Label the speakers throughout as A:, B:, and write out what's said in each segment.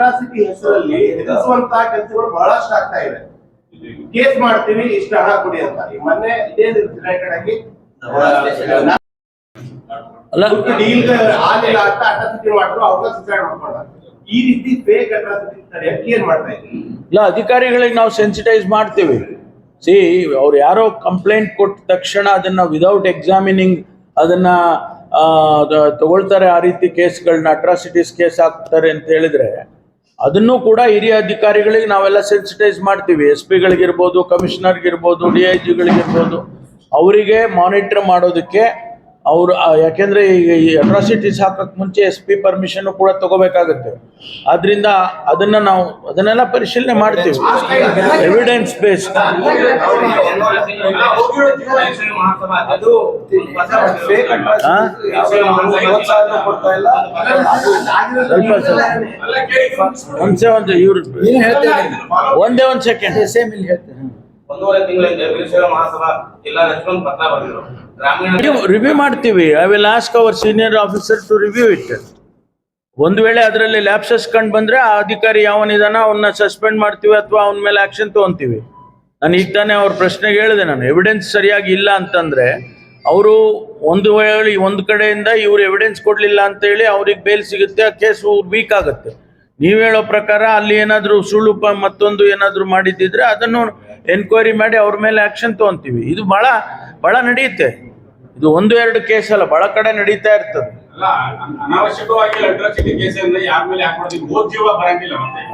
A: Atrocity ಹೆಸರಲ್ಲಿ ಎದುರಿಸುವಂತಹ ಕೆಲಸಗಳು ಬಹಳಷ್ಟು ಆಗ್ತಾ ಇದೆ. ಕೇಸ್ ಮಾಡ್ತೀವಿ ಇಷ್ಟು ಹಣ ಕೊಡಿ ಅಂತ. ಮೊನ್ನೆ ಇದೇ ರಿಲೇಟೆಡ್ ಆಗಿ ಡೀಲ್ ಆಗಿಲ್ಲ ಅಂತ ಅಟ್ರಾಸಿಟಿ ಮಾಡಿದ್ರು ಅವ್ರನ್ನ ಸುಸೈಡ್ ಮಾಡ್ಕೊಂಡ ಈ ರೀತಿ ಫೇಕ್ ಅಟ್ರಾಸಿಟಿ ತಡೆಯಕ್ಕೆ ಏನ್ ಮಾಡ್ತಾ ಇದ್ದೀವಿ
B: ಇಲ್ಲ ಅಧಿಕಾರಿಗಳಿಗೆ ನಾವು ಸೆನ್ಸಿಟೈಸ್ ಮಾಡ್ತೀವಿ. ಸಿ ಅವ್ರು ಯಾರೋ ಕಂಪ್ಲೇಂಟ್ ಕೊಟ್ಟ ತಕ್ಷಣ ಅದನ್ನ ವಿದೌಟ್ ಎಕ್ಸಾಮಿನಿಂಗ್ ಅದನ್ನ ತಗೊಳ್ತಾರೆ ಆ ರೀತಿ ಕೇಸ್ಗಳನ್ನ ಅಟ್ರಾಸಿಟೀಸ್ ಕೇಸ್ ಹಾಕ್ತಾರೆ ಅಂತ ಹೇಳಿದ್ರೆ ಅದನ್ನು ಕೂಡ ಹಿರಿಯ ಅಧಿಕಾರಿಗಳಿಗೆ ನಾವೆಲ್ಲ ಸೆನ್ಸಿಟೈಸ್ ಮಾಡ್ತೀವಿ. ಎಸ್ ಪಿಗಳಿಗಿರ್ಬೋದು ಕಮಿಷನರ್ಗಿರ್ಬೋದು ಡಿ ಐ ಜಿಗಳಿಗಿರ್ಬೋದು ಅವರಿಗೆ ಮಾನಿಟರ್ ಮಾಡೋದಕ್ಕೆ ಅವರು ಯಾಕೆಂದ್ರೆ ಈಗ ಈ ಅಟ್ರಾಸಿಟೀಸ್ ಹಾಕಕ್ ಮುಂಚೆ ಎಸ್ ಪಿ ಪರ್ಮಿಷನ್ ಕೂಡ ತಗೋಬೇಕಾಗುತ್ತೆ. ಆದ್ರಿಂದ ಅದನ್ನ ನಾವು ಅದನ್ನೆಲ್ಲ ಪರಿಶೀಲನೆ ಮಾಡ್ತೀವಿ. ಎವಿಡೆನ್ಸ್ ಬೇಸ್ಡ್ ಸ್ವಲ್ಪ ಒಂದೇ ಒಂದ್ ಸೆಕೆಂಡ್
C: ಸೇಮ್ ಇಲ್ಲಿ ಹೇಳ್ತೀನಿ
D: ಒಂದೂವರೆ ತಿಂಗಳಿಂದ ವೀರಶೈವ ಮಹಾಸಭಾ ಜಿಲ್ಲಾ ಪತ್ರ ಬಂದಿದ್ರು ಗ್ರಾಮೀಣ
B: ರಿವ್ಯೂ ಮಾಡ್ತೀವಿ. I will ask our senior officer to review it ಒಂದು ವೇಳೆ ಅದರಲ್ಲಿ ಲ್ಯಾಪ್ಸಸ್ ಕಂಡು ಬಂದ್ರೆ ಆ ಅಧಿಕಾರಿ ಯಾವನಿದಾನ ಅವನ್ನ ಸಸ್ಪೆಂಡ್ ಮಾಡ್ತೀವಿ ಅಥವಾ ಅವನ ಮೇಲೆ ಆಕ್ಷನ್ ತಗೊಂತೀವಿ. ನಾನು ಈಗ ತಾನೇ ಅವ್ರ ಪ್ರಶ್ನೆಗೆ ಹೇಳಿದೆ ನಾನು. ಎವಿಡೆನ್ಸ್ ಸರಿಯಾಗಿ ಇಲ್ಲ ಅಂತಂದ್ರೆ ಅವರು ಒಂದು ವೇಳೆ ಒಂದು ಕಡೆಯಿಂದ ಇವ್ರು ಎವಿಡೆನ್ಸ್ ಕೊಡ್ಲಿಲ್ಲ ಅಂತ ಹೇಳಿ ಅವ್ರಿಗೆ ಬೇಲ್ ಸಿಗುತ್ತೆ, ಆ ಕೇಸು ವೀಕ್ ಆಗುತ್ತೆ. ನೀವು ಹೇಳೋ ಪ್ರಕಾರ ಅಲ್ಲಿ ಏನಾದರೂ ಸುಳ್ಳು ಮತ್ತೊಂದು ಏನಾದರೂ ಮಾಡಿದ್ದಿದ್ರೆ ಅದನ್ನು ಎನ್ಕ್ವೈರಿ ಮಾಡಿ ಅವ್ರ ಮೇಲೆ ಆಕ್ಷನ್ ತಗೊಂತೀವಿ. ಇದು ಬಹಳ ಬಹಳ ನಡೆಯುತ್ತೆ. ಇದು ಒಂದು ಎರಡು ಕೇಸ್ ಅಲ್ಲ ಬಹಳ ಕಡೆ ನಡೀತಾ ಇರ್ತದೆ.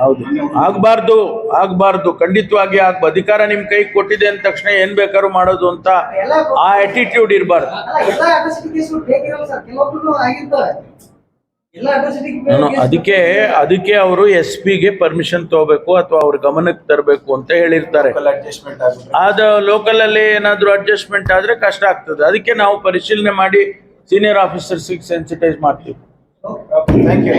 E: ಹೋದ್.
B: ಆಗ್ಬಾರ್ದು ಆಗ್ಬಾರ್ದು ಖಂಡಿತವಾಗಿ ಆಗ ಅಧಿಕಾರ ನಿಮ್ ಕೈ ಕೊಟ್ಟಿದೆ ಅಂದ ತಕ್ಷಣ ಏನ್ ಬೇಕಾದ್ರೂ ಮಾಡೋದು ಅಂತ ಆ ಆಟಿಟ್ಯೂಡ್ ಇರಬಾರ್ದು. ನಾನು ಅದಕ್ಕೆ ಅದಕ್ಕೆ ಅವರು ಎಸ್ ಪಿಗೆ ಪರ್ಮಿಷನ್ ತಗೋಬೇಕು ಅಥವಾ ಅವ್ರ ಗಮನಕ್ಕೆ ತರಬೇಕು ಅಂತ ಹೇಳಿರ್ತಾರೆ. ಆದ ಲೋಕಲ್ ಅಲ್ಲಿ ಏನಾದ್ರು ಅಡ್ಜಸ್ಟ್ಮೆಂಟ್ ಆದ್ರೆ ಕಷ್ಟ ಆಗ್ತದೆ. ಅದಕ್ಕೆ ನಾವು ಪರಿಶೀಲನೆ ಮಾಡಿ ಸೀನಿಯರ್ ಆಫೀಸರ್ಸ್ ಸೆನ್ಸಿಟೈಸ್ ಮಾಡ್ತೀವಿ.
A: Thank you